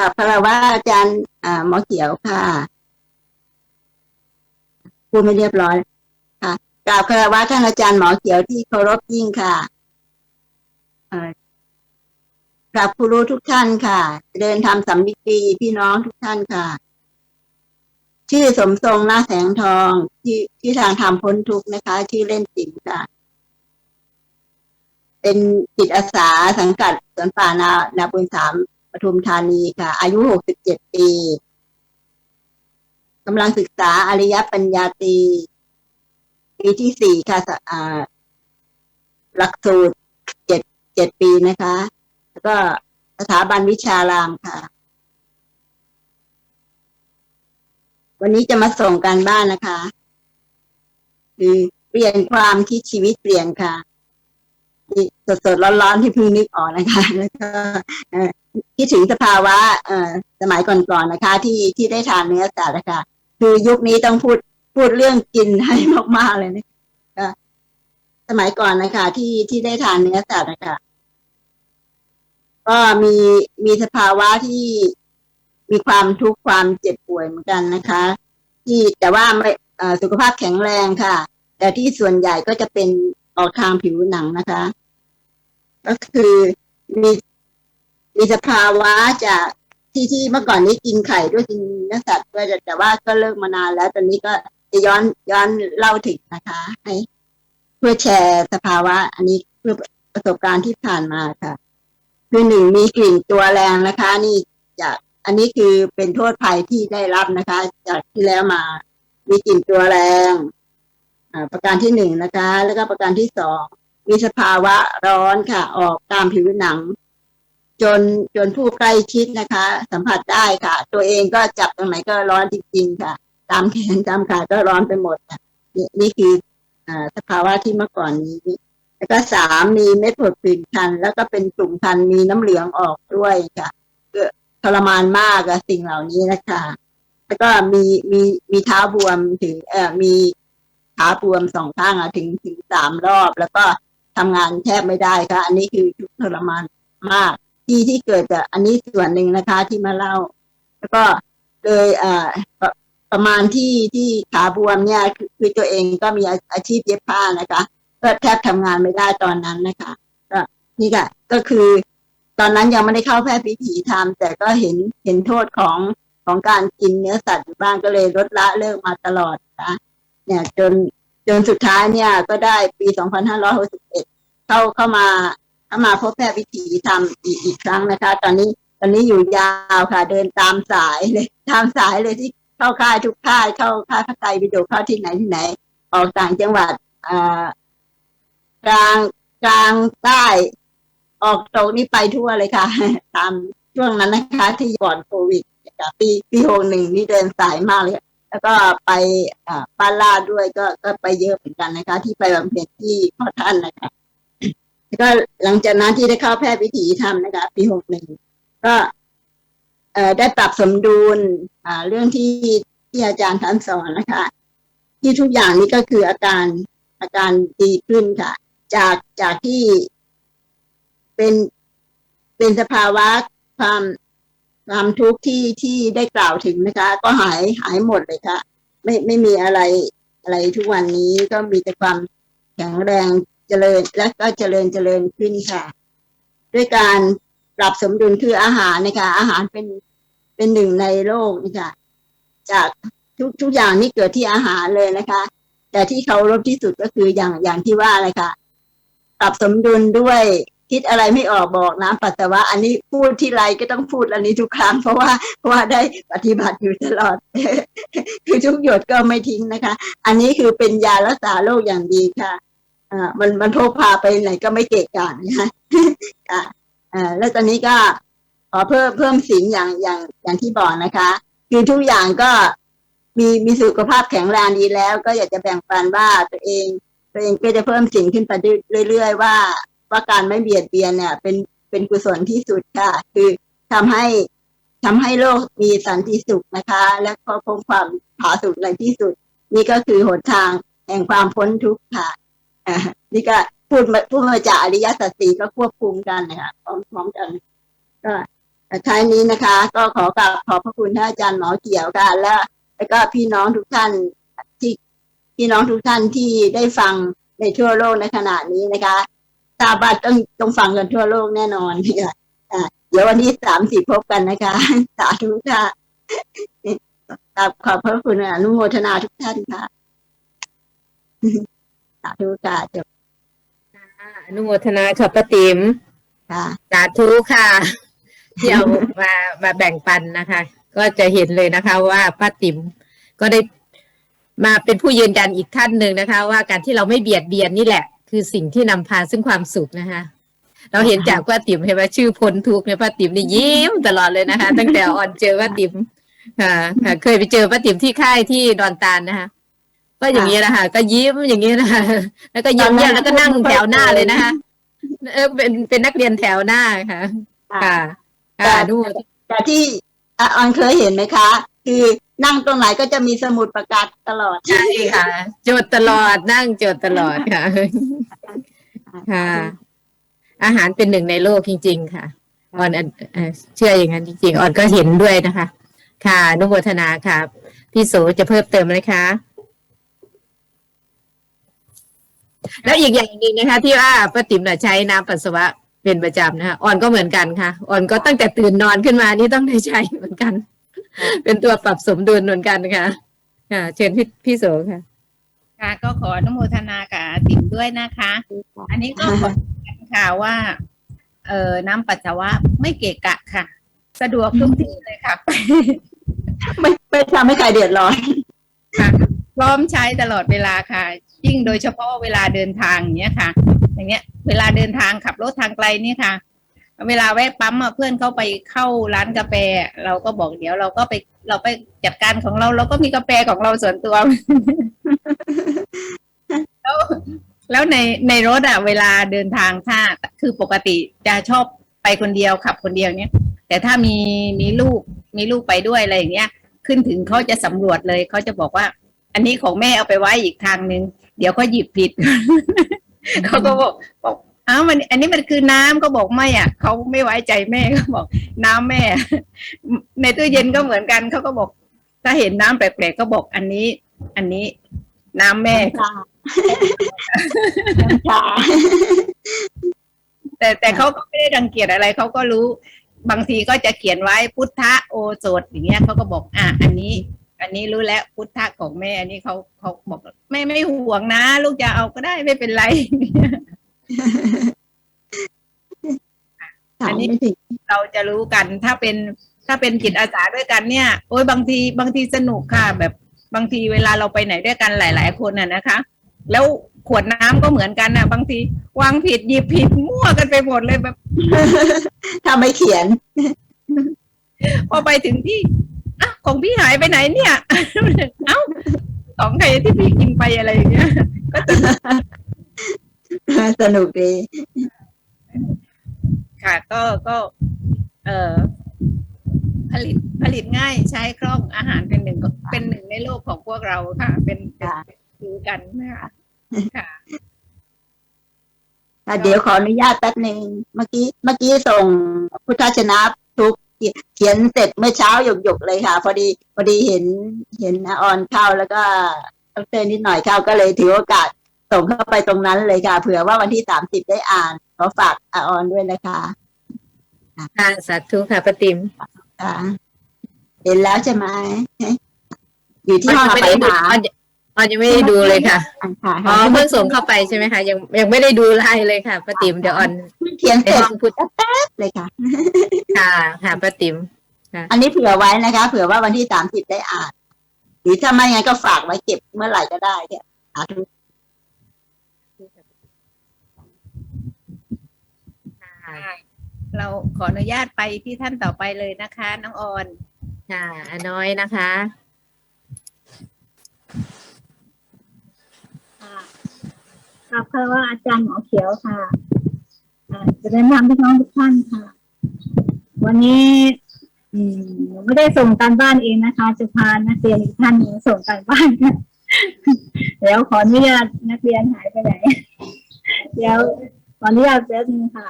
กับคารวะอาจารย์หมอเขียวค่ะพูดไม่เรียบร้อยค่ะกราบคารวะท่านอาจารย์หมอเขียวที่เคารพยิ่งค่ะกราบครูรู้ทุกท่านค่ะ เดินทำสำนึกดีพี่น้องทุกท่านค่ะ ชื่อสมทรงหน้าแสงทองที่ที่ทางทำพ้นทุกข์นะคะ ชื่อเล่นจิ๋มค่ะ เป็นจิตอาสาสังกัดสวนป่านานาบุญสาม ปทุมธานีค่ะ อายุหกสิบเจ็ดปีกำลังศึกษาอริยปัญญาตรีปีที่สี่ค่ะสอ่าหลักสูตรเจ็ดเจ็ดปีนะคะ แล้วก็สถาบันวิชารามค่ะ วันนี้จะมาส่งการบ้านนะคะ คือเปลี่ยนความคิดชีวิตเปลี่ยนค่ะ สดสดๆร้อนๆที่เพิ่งนึกออกนะคะแล้วก็คิดถึงสภาวะสมัยก่อนๆนะคะ ที่ที่ได้ทานเนื้อสัตว์นะคะคือยุคนี้ต้องพูดพูดเรื่องกินให้มากๆเลยนะก็สมัยก่อนนะคะ ที่ที่ได้ทานเนื้อสัตว์นะคะก็มีมีสภาวะที่มีความทุกข์ความเจ็บป่วยเหมือนกันนะคะ ที่แต่ว่าไม่สุขภาพแข็งแรงค่ะ แต่ที่ส่วนใหญ่ก็จะเป็นออกทางผิวหนังนะคะ ก็คือมีมีสภาวะจากที่ที่เมื่อก่อนนี้กินไข่ด้วยกินเนื้อสัตว์ด้วยแต่ว่าก็เลิกมานานแล้ว ตอนนี้ก็จะย้อนย้อนเล่าถึงนะคะ ให้เพื่อแชร์สภาวะ อันนี้เพื่อประสบการณ์ที่ผ่านมาค่ะ คือหนึ่งมีกลิ่นตัวแรงนะคะ นี่จากอันนี้คือเป็นโทษภัยที่ได้รับนะคะ จากที่แล้วมา มีกลิ่นตัวแรง อ่า ประการที่หนึ่งนะคะ แล้วก็ประการที่สอง มีสภาวะร้อนค่ะ ออกตามผิวหนัง จนจนผู้ใกล้ชิดนะคะ สัมผัสได้ค่ะ ตัวเองก็จับตรงไหนก็ร้อนจริงๆค่ะ ตามแขนตามขาก็ร้อนไปหมดค่ะนี่นี่คืออ่าสภาวะที่เมื่อก่อนนี้แล้วก็สามมีเม็ดผดผื่นคัน แล้วก็เป็นตุ่มคันมีน้ำเหลืองออกด้วยค่ะก็ทรมานมากอะสิ่งเหล่านี้นะคะ แล้วก็มีมีมีเท้าบวมถึงเอ่อมีขาบวมสองข้างอะถึงถึงสามรอบ แล้วก็ ทำงานแทบไม่ได้ค่ะ อันนี้คือทุกข์ทรมานมาก ที่ที่เกิดจากอันนี้ส่วนหนึ่งนะคะที่มาเล่า แล้วก็เลยเอ่อประประมาณที่ที่ขาบวมเนี่ยคือตัวเองก็มีอาอาชีพเย็บผ้านะคะก็แทบทำงานไม่ได้ตอนนั้นนะคะก็นี่ค่ะก็คือ ตอนนั้นยังไม่ได้เข้าแพทย์พิถีทำแต่ก็เห็นเห็นโทษของของการกินเนื้อสัตว์อยู่บ้างก็เลยลดละเลิกมาตลอดนะคะเนี่ยจนจนสุดท้ายเนี่ยก็ได้ปี 2561 เข้าเข้ามาเข้ามาพบแพทย์วิถีทำอีกอีกครั้งนะคะ ตอนนี้ตอนนี้อยู่ยาวค่ะ เดินตามสายเลย ตามสายเลยที่เข้าค่ายทุกค่ายเข้าค่ายพระไตรปิฎกเข้าที่ไหนที่ไหน ออกต่างจังหวัดกลางกลางใต้ออกตรงนี้ไปทั่วเลยค่ะ ตามช่วงนั้นนะคะ ที่ก่อนโควิดปีปีหกหนึ่งนี่เดินสายมากเลยแล้วก็ไปป้านลาด้วยก็ก็ไปเยอะเหมือนกันนะคะ ที่ไปบำเพ็ญที่พ่อท่านนะคะ ก็หลังจากนั้นที่ได้เข้าแพทย์วิถีธรรมนะคะ ปีหกหนึ่งก็ได้ปรับสมดุลเรื่องที่ที่อาจารย์ท่านสอนนะคะ ที่ทุกอย่างนี้ก็คืออาการอาการดีขึ้นค่ะ จากจากที่เป็นเป็นสภาวะความความทุกข์ที่ที่ได้กล่าวถึงนะคะ ก็หายหายหมดเลยค่ะ ไม่ไม่มีอะไรอะไรทุกวันนี้ก็มีแต่ความแข็งแรง เจริญและก็เจริญเจริญขึ้นค่ะ ด้วยการปรับสมดุลคืออาหารนะคะ อาหารเป็นเป็นหนึ่งในโลกนะคะจากทุกทุกอย่างนี่เกิดที่อาหารเลยนะคะ แต่ที่เคารพที่สุดก็คืออย่างอย่างที่ว่าเลยค่ะปรับสมดุลด้วยคิดอะไรไม่ออกบอกน้ำปัสสาวะ อันนี้พูดที่ไรก็ต้องพูดอันนี้ทุกครั้งเพราะว่าเพราะว่าได้ปฏิบัติอยู่ตลอด คือทุกหยดก็ไม่ทิ้งนะคะ อันนี้คือเป็นยารักษาโรคอย่างดีค่ะ มันมันพกพาไปไหนก็ไม่เกะกะนะคะอ่าแล้วตอนนี้ก็ขอเพิ่มเพิ่มสิ่งอย่างอย่างอย่างที่บอกนะคะ คือทุกอย่างก็มีมีสุขภาพแข็งแรงดีแล้ว ก็อยากจะแบ่งปันว่าตัวเอง ตัวเองก็จะเพิ่มสิ่งขึ้นไปเรื่อยๆว่า ว่าการไม่เบียดเบียนเนี่ยเป็นเป็นกุศลที่สุดค่ะ คือทำให้ทำให้โลกมีสันติสุขนะคะ และก็พบความผาสุกในที่สุด นี่ก็คือหนทางแห่งความพ้นทุกข์ค่ะ นี่ก็พูดมาพูดมาจากอริยสัจสี่ก็ควบคุมกันนะคะพร้อมๆกันก็ท้ายนี้นะคะ ก็ขอกราบขอบพระคุณท่านอาจารย์หมอเกี่ยวค่ะและแล้วก็พี่น้องทุกท่านที่พี่น้องทุกท่านที่ได้ฟังในทั่วโลกในขณะนี้นะคะทราบว่าต้องต้องฟังกันทั่วโลกแน่นอนค่ะเดี๋ยววันที่สามสิบพบกันนะคะ สาธุค่ะกราบขอบพระคุณอนุโมทนาทุกท่านค่ะ สาธุค่ะจบอนุโมทนาค่ะป้าติ๋มค่ะสาธุค่ะที่เอามามาแบ่งปันนะคะ ก็จะเห็นเลยนะคะว่าป้าติ๋มก็ได้มาเป็นผู้ยืนยันอีกท่านหนึ่งนะคะ ว่าการที่เราไม่เบียดเบียนนี่แหละ คือสิ่งที่นำพาซึ่งความสุขนะคะ เราเห็นจากป้าติ๋มเห็นว่าชื่อพ้นทุกข์เนี่ยป้าติ๋มนี่ยิ้มตลอดเลยนะคะ ตั้งแต่ออนเจอป้าติ๋มค่ะค่ะเคยไปเจอป้าติ๋มที่ค่ายที่ดอนตาลนะคะ ก็อย่างนี้นะคะก็ยิ้มอย่างนี้นะคะแล้วก็ยิ้มแย้มแล้วก็นั่งแถวหน้าเลยนะคะเออเป็นเป็นนักเรียนแถวหน้าค่ะค่ะค่ะดูแต่ที่อะออนเคยเห็นไหมคะ คือนั่งตรงไหนก็จะมีสมุดประกาศตลอดใช่ค่ะ จดตลอดนั่งจดตลอดค่ะค่ะ อาหารเป็นหนึ่งในโลกจริง ๆ ค่ะออนเอ่อเชื่ออย่างนั้นจริงๆออนก็เห็นด้วยนะคะ ค่ะอนุโมทนาค่ะพี่โสจะเพิ่มเติมไหมคะ แล้วอีกอย่างหนึ่งนะคะ ที่ว่าป้าติ๋มน่ะใช้น้ำปัสสาวะเป็นประจำนะคะออนก็เหมือนกันค่ะออนก็ตั้งแต่ตื่นนอนขึ้นมานี่ต้องได้ใช้เหมือนกัน เป็นตัวปรับสมดุลเหมือนกันค่ะค่ะ เชิญพี่พี่โสค่ะ ค่ะก็ขออนุโมทนากับอาติ๋มด้วยนะคะ อันนี้ก็ขอแจ้งข่าวว่า เอ่อน้ำปัสสาวะไม่เกะกะค่ะ สะดวกทุกที่เลยค่ะ ไม่ไม่ทำให้ใครเดือดร้อนค่ะพ ร้อมใช้ตลอดเวลาค่ะ ยิ่งโดยเฉพาะเวลาเดินทางอย่างเงี้ยค่ะ อย่างเงี้ย เวลาเดินทางขับรถทางไกลนี่ค่ะ เวลาแวะปั๊มอะเพื่อนเขาไปเข้าร้านกาแฟ เราก็บอกเดี๋ยวเราก็ไปเราไปจัดการของเรา เราก็มีกาแฟของเราส่วนตัวแล้วแล้วในในรถอะเวลาเดินทางถ้าคือปกติจะชอบไปคนเดียวขับคนเดียวเนี้ยแต่ถ้ามีมีลูกมีลูกไปด้วยอะไรอย่างเงี้ย ขึ้นถึงเขาจะสำรวจเลยเขาจะบอกว่า อันนี้ของแม่เอาไปไว้อีกทางหนึ่งเดี๋ยวเขาหยิบผิดเขาก็บอกบอกอ้าวมัน อันนี้มันคือน้ำก็บอกไม่อะเขาไม่ไว้ใจแม่ก็บอก น้ำแม่ ในตู้เย็นก็เหมือนกันเขาก็บอก ถ้าเห็นน้ำแปลกๆก็บอกอันนี้ อันนี้ น้ำแม่ค่ะค่ะแต่แต่เขาก็ไม่ได้รังเกียจอะไรเขาก็รู้ บางทีก็จะเขียนไว้พุทธโอโสถอย่างเงี้ยเขาก็บอก อะ อันนี้ อันนี้รู้แล้วพุทธของแม่ อันนี้เขาเขาบอกไม่ไม่ห่วงนะ ลูกจะเอาก็ได้ไม่เป็นไรถามไม่ถึงเราจะรู้กันถ้าเป็นถ้าเป็นจิตอาสาด้วยกันเนี่ย โอ้ยบางทีบางทีสนุกค่ะ แบบบางทีเวลาเราไปไหนด้วยกันหลาย ๆ คนน่ะนะคะ แล้วขวดน้ำก็เหมือนกันน่ะ บางทีวางผิดหยิบผิดมั่วกันไปหมดเลยแบบถ้าไม่เขียน พอไปถึงที่อะ ของพี่หายไปไหนเนี่ยเอ้าของใครที่พี่กินไปอะไรอย่างเงี้ย ก็จะสนุกดีค่ะก็ก็ เอ่อผลิตผลิตง่ายใช้คล่องอาหารเป็นหนึ่งเป็นหนึ่งในโลกของพวกเราค่ะ เป็นเป็นค่ะดูกันนะคะค่ะค่ะเดี๋ยวขออนุญาตแป๊บหนึ่งเมื่อกี้ เมื่อกี้ส่งพุทธชนะทุก เขียนเสร็จเมื่อเช้าหยกหยกๆเลยค่ะ พอดีพอดีเห็นเห็นอาออนเข้าแล้วก็ต้องเต้นนิดหน่อยเข้าก็เลยถือโอกาสส่งเข้าไปตรงนั้นเลยค่ะ เผื่อว่าวันที่สามสิบได้อ่านขอฝากอาออนด้วยนะคะค่ะสาธุค่ะป้าติ๋มค่ะเห็นแล้วใช่ไหมอยู่ที่ห้องออนไปไม่ได้ดูหา ออนออนยังไม่ได้ดูเลยค่ะอ่านค่ะอ๋อเพิ่งส่งเข้าไปใช่ไหมคะยังยังไม่ได้ดูไลน์เลยค่ะป้าติ๋มเดี๋ยวออนเขียนในเสร็จห้องพูดเลยค่ะ ค่ะค่ะป้าติ๋มอันนี้เผื่อไว้นะคะ เผื่อว่าวันที่สามสิบได้อ่าน หรือถ้าไม่งั้นก็ฝากไว้เก็บเมื่อไหร่ก็ได้เนี่ยสาธุเราขออนุญาตไปที่ท่านต่อไปเลยนะคะ น้องออนค่ะอาน้อยนะคะ ค่ะครับคารวะอาจารย์หมอเขียวค่ะอ่าจะแนะนำพี่น้องทุกท่านค่ะ วันนี้อืมหนูไม่ได้ส่งการบ้านเองนะคะ จะพานักเรียนอีกท่านหนึ่งส่งการบ้านค่ะเดี๋ยวขออนุญาตนักเรียนหายไปไหน เดี๋ยวขออนุญาตแป๊บนึงค่ะ